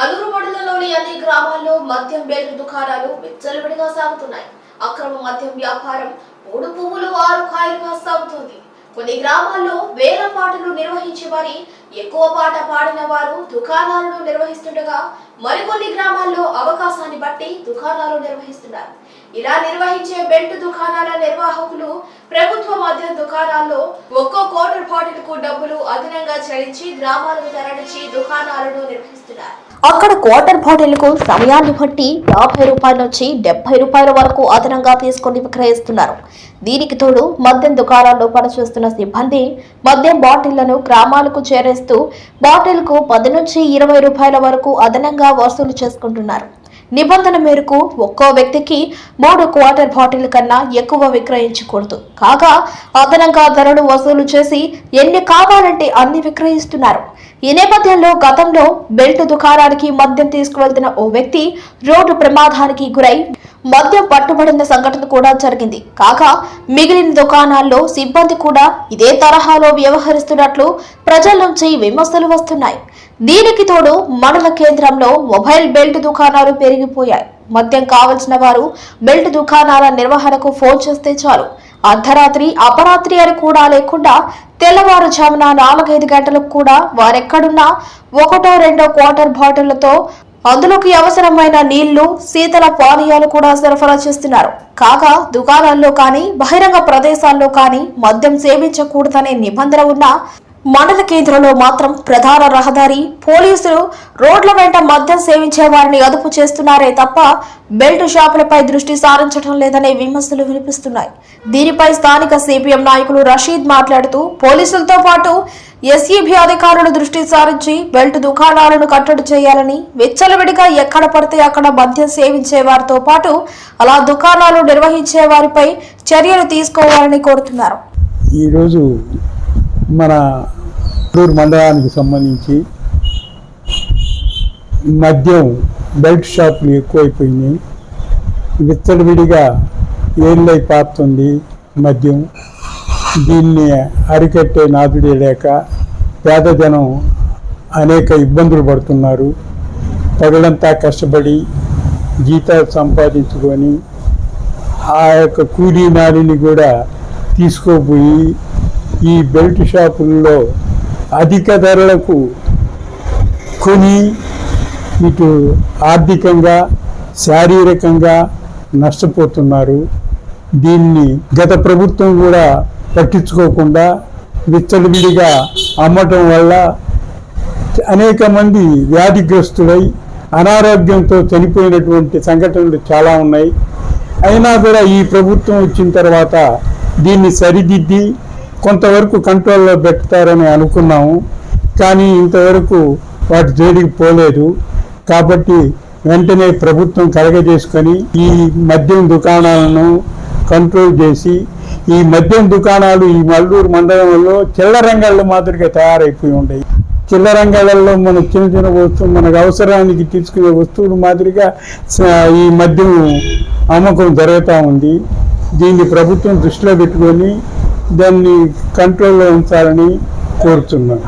అల్లూరు మండలంలోని అన్ని గ్రామాల్లో మద్యం బెల్ట్ దుకాణాలు విచ్చలవిడిగా సాగుతున్నాయి. అక్రమ మద్యం వ్యాపారం మూడు పువ్వులు ఆరు కాయలుగా సాగుతుంది. కొన్ని గ్రామాల్లో వేల పాటలు నిర్వహించి మరి ఎక్కువ పాట పాడిన వారు దుకాణాలను నిర్వహిస్తుండగా మరికొన్ని గ్రామాల్లో అవకాశాన్ని బట్టి దుకాణాలు నిర్వహిస్తున్నారు. ఇలా నిర్వహించే బెల్ట్ దుకాణాల నిర్వాహకులు ప్రభుత్వ మద్యం దుకాణాల్లో ఒక్క క్వార్టర్ డబ్బులు అదనంగా చెల్లించి గ్రామాలకు తరలించి దుకాణాలను నిర్వహిస్తున్నారు అక్కడ క్వార్టర్ బాటిల్కు సమయాన్ని బట్టి యాభై రూపాయల నుంచి డెబ్బై రూపాయల వరకు అదనంగా తీసుకొని విక్రయిస్తున్నారు. దీనికి తోడు మద్యం దుకాణాల్లో పనిచేస్తున్న సిబ్బంది మద్యం బాటిళ్ళను గ్రామాలకు చేరేస్తూ బాటిల్కు పది నుంచి ఇరవై రూపాయల వరకు అదనంగా వసూలు చేసుకుంటున్నారు. నిబంధన మేరకు ఒక్కో వ్యక్తికి మూడు క్వార్టర్ బాటిల్ కన్నా ఎక్కువ విక్రయించకూడదు. కాగా అదనంగా ధరలు వసూలు చేసి ఎన్ని కావాలంటే అన్ని విక్రయిస్తున్నారు. ఈ నేపథ్యంలో గతంలో బెల్ట్ దుకాణానికి మద్యం తీసుకువెళ్తున్న ఓ వ్యక్తి రోడ్డు ప్రమాదానికి గురై మద్యం పట్టుబడిన సంఘటన కూడా జరిగింది. కాగా మిగిలిన దుకాణాల్లో సిబ్బంది కూడా ఇదే తరహాలో వ్యవహరిస్తున్నట్లు ప్రజల నుంచి విమర్శలు వస్తున్నాయి. దీనికి తోడు మండల కేంద్రంలో మొబైల్ బెల్ట్ దుకాణాలు పెరిగిపోయాయి. మద్యం కావలసిన వారు బెల్ట్ దుకాణాల నిర్వహణకు ఫోన్ చేస్తే చాలు. అర్ధరాత్రి అపరాత్రి అని కూడా లేకుండా తెల్లవారుజామున నాలుగైదు గంటలకు కూడా వారెక్కడున్నా ఒకటో రెండో క్వార్టర్ బాటిళ్ళతో అందులోకి అవసరమైన నీళ్ళు శీతల పానీయాలు కూడా సరఫరా చేస్తున్నారు. కాగా దుకాణాల్లో కానీ బహిరంగ ప్రదేశాల్లో కానీ మద్యం సేవించకూడదనే నిబంధన ఉన్నా మండల కేంద్రంలో మాత్రం ప్రధాన రహదారి పోలీసులు రోడ్ల వెంట మద్యం సేవించే వారిని అదుపు చేస్తున్నారే తప్ప బెల్ట్ షాపులపై దృష్టి సారించడం లేదనే విమర్శలు వినిపిస్తున్నాయి. దీనిపై స్థానిక సిపిఎం నాయకులు రషీద్ మాట్లాడుతూ పోలీసులతో పాటు ఎస్ఈబి అధికారులు దృష్టి సారించి బెల్ట్ దుకాణాలను కట్టడి చేయాలని విచ్చలవిడిగా ఎక్కడ పడితే అక్కడ మద్యం సేవించే వారితో పాటు అలా దుకాణాలు నిర్వహించే వారిపై చర్యలు తీసుకోవాలని కోరుతున్నారు. ఈరోజు మన టూర్ మండలానికి సంబంధించి మద్యం బెల్ట్ షాపులు ఎక్కువైపోయినాయి. విచ్చలవిడిగా ఏళ్ళై పారుతుంది మద్యం. దీన్ని అరికట్టే నాదుడే లేక పేద జనం అనేక ఇబ్బందులు పడుతున్నారు. పగలంతా కష్టపడి జీతాలు సంపాదించుకొని ఆ యొక్క కూలీ నాలిని కూడా తీసుకోపోయి ఈ బెల్ట్ షాపుల్లో అధిక ధరలకు కొని ఇటు ఆర్థికంగా శారీరకంగా నష్టపోతున్నారు. దీన్ని గత ప్రభుత్వం కూడా పట్టించుకోకుండా విచ్చలవిడిగా అమ్మటం వల్ల అనేక మంది వ్యాధిగ్రస్తులై అనారోగ్యంతో చనిపోయినటువంటి సంఘటనలు చాలా ఉన్నాయి. అయినా కూడా ఈ ప్రభుత్వం వచ్చిన తర్వాత దీన్ని సరిదిద్ది కొంతవరకు కంట్రోల్లో పెడతారని అనుకున్నాము. కానీ ఇంతవరకు వాటి జోలికి పోలేదు. కాబట్టి వెంటనే ప్రభుత్వం కలగజేసుకొని ఈ మద్యం దుకాణాలను కంట్రోల్ చేసి ఈ మద్యం దుకాణాలు ఈ మల్లూరు మండలంలో చిల్లరంగాళ్ళు మాదిరిగా తయారైపోయి ఉన్నాయి. చిల్లరంగాళ్ళల్లో మన చిన్న చిన్న వస్తువులు మనకు అవసరానికి తీసుకునే వస్తువులు మాదిరిగా ఈ మద్యం అమ్మకం జరుగుతూ ఉంది. దీన్ని ప్రభుత్వం దృష్టిలో పెట్టుకొని దాన్ని కంట్రోల్లో ఉంచాలని కోరుతున్నాను.